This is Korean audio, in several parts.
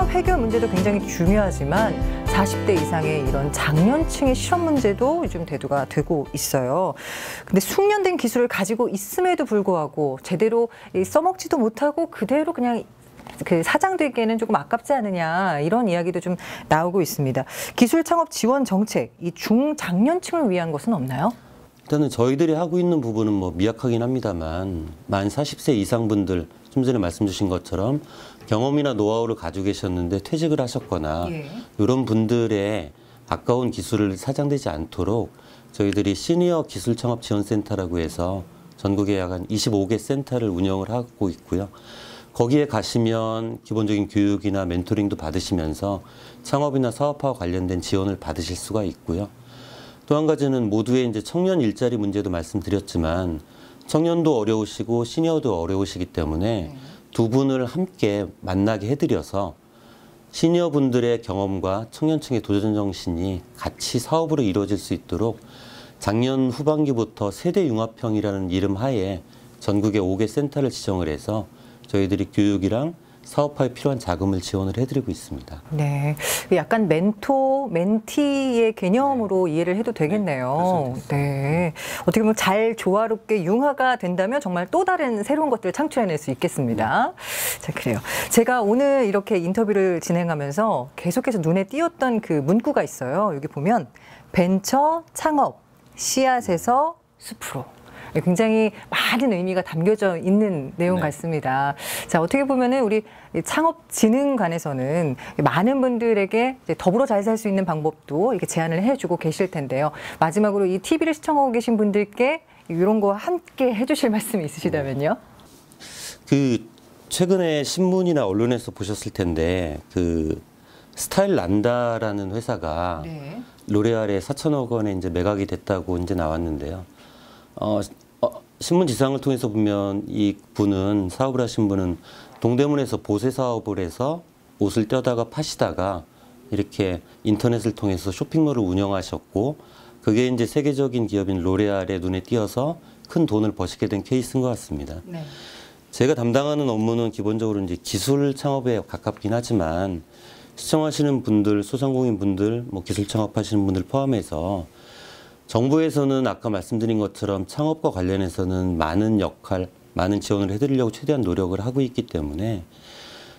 취업 해결 문제도 굉장히 중요하지만 40대 이상의 이런 장년층의 실업 문제도 요즘 대두가 되고 있어요. 근데 숙련된 기술을 가지고 있음에도 불구하고 제대로 이 써먹지도 못하고 그대로 그냥 그 사장되기에는 조금 아깝지 않느냐 이런 이야기도 좀 나오고 있습니다. 기술 창업 지원 정책 이 중장년층을 위한 것은 없나요? 일단은 저희들이 하고 있는 부분은 뭐 미약하긴 합니다만 만 40세 이상 분들 좀 전에 말씀 주신 것처럼 경험이나 노하우를 가지고 계셨는데 퇴직을 하셨거나 예. 이런 분들의 아까운 기술을 사장되지 않도록 저희들이 시니어 기술 창업 지원센터라고 해서 전국에 약 한 25개 센터를 운영을 하고 있고요. 거기에 가시면 기본적인 교육이나 멘토링도 받으시면서 창업이나 사업화와 관련된 지원을 받으실 수가 있고요. 또 한 가지는 모두의 이제 청년 일자리 문제도 말씀드렸지만 청년도 어려우시고 시니어도 어려우시기 때문에 두 분을 함께 만나게 해드려서 시니어 분들의 경험과 청년층의 도전 정신이 같이 사업으로 이루어질 수 있도록 작년 후반기부터 세대 융합형이라는 이름 하에 전국에 5개 센터를 지정을 해서 저희들이 교육이랑 사업화에 필요한 자금을 지원을 해드리고 있습니다. 네, 약간 멘토, 멘티의 개념으로 이해를 해도 되겠네요. 네, 어떻게 보면 잘 조화롭게 융화가 된다면 정말 또 다른 새로운 것들을 창출해낼 수 있겠습니다. 자, 그래요. 제가 오늘 이렇게 인터뷰를 진행하면서 계속해서 눈에 띄었던 그 문구가 있어요. 여기 보면 벤처 창업 씨앗에서 숲으로. 굉장히 많은 의미가 담겨져 있는 내용 네. 같습니다. 자, 어떻게 보면은 우리 창업진흥관에서는 많은 분들에게 더불어 잘 살 수 있는 방법도 이렇게 제안을 해주고 계실 텐데요. 마지막으로 이 TV를 시청하고 계신 분들께 이런 거 함께 해주실 말씀이 있으시다면요. 그 최근에 신문이나 언론에서 보셨을 텐데 그 스타일 난다라는 회사가 네. 로레알에 4천억 원에 이제 매각이 됐다고 이제 나왔는데요. 어, 어, 신문 지상을 통해서 보면 이 분은 사업을 하신 분은 동대문에서 보세 사업을 해서 옷을 떼다가 파시다가 이렇게 인터넷을 통해서 쇼핑몰을 운영하셨고 그게 이제 세계적인 기업인 로레알의 눈에 띄어서 큰 돈을 버시게 된 케이스인 것 같습니다. 네. 제가 담당하는 업무는 기본적으로 이제 기술 창업에 가깝긴 하지만 시청하시는 분들, 소상공인 분들, 뭐 기술 창업하시는 분들 포함해서 정부에서는 아까 말씀드린 것처럼 창업과 관련해서는 많은 역할, 많은 지원을 해드리려고 최대한 노력을 하고 있기 때문에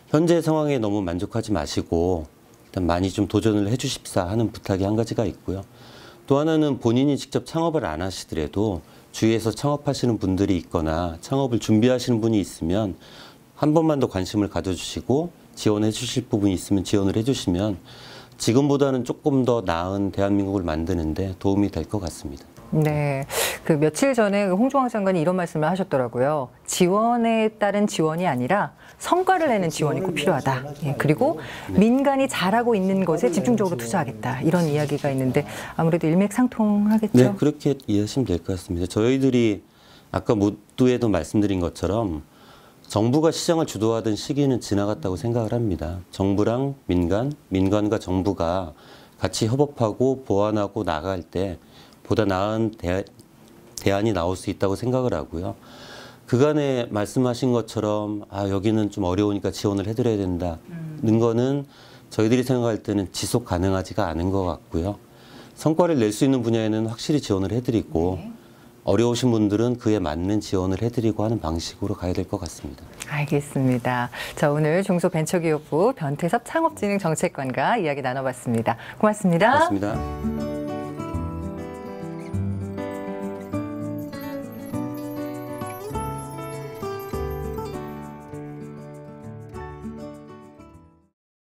현재 상황에 너무 만족하지 마시고 일단 많이 좀 도전을 해주십사 하는 부탁이 한 가지가 있고요. 또 하나는 본인이 직접 창업을 안 하시더라도 주위에서 창업하시는 분들이 있거나 창업을 준비하시는 분이 있으면 한 번만 더 관심을 가져주시고 지원해 주실 부분이 있으면 지원을 해주시면 지금보다는 조금 더 나은 대한민국을 만드는데 도움이 될 것 같습니다. 네. 그 며칠 전에 홍종학 장관이 이런 말씀을 하셨더라고요. 지원에 따른 지원이 아니라 성과를 내는 지원이 꼭 필요하다. 예, 그리고 민간이 잘하고 있는 것에 집중적으로 투자하겠다. 이런 이야기가 있는데 아무래도 일맥상통하겠죠. 네, 그렇게 이해하시면 될 것 같습니다. 저희들이 아까 모두에도 말씀드린 것처럼 정부가 시장을 주도하던 시기는 지나갔다고 생각을 합니다. 정부랑 민간, 민간과 정부가 같이 협업하고 보완하고 나갈 때 보다 나은 대, 대안이 나올 수 있다고 생각을 하고요. 그간에 말씀하신 것처럼 아 여기는 좀 어려우니까 지원을 해드려야 된다는 거는 저희들이 생각할 때는 지속 가능하지가 않은 것 같고요. 성과를 낼 수 있는 분야에는 확실히 지원을 해드리고 어려우신 분들은 그에 맞는 지원을 해드리고 하는 방식으로 가야 될 것 같습니다. 알겠습니다. 자, 오늘 중소벤처기업부 변태섭 창업진흥정책관과 이야기 나눠봤습니다. 고맙습니다. 고맙습니다.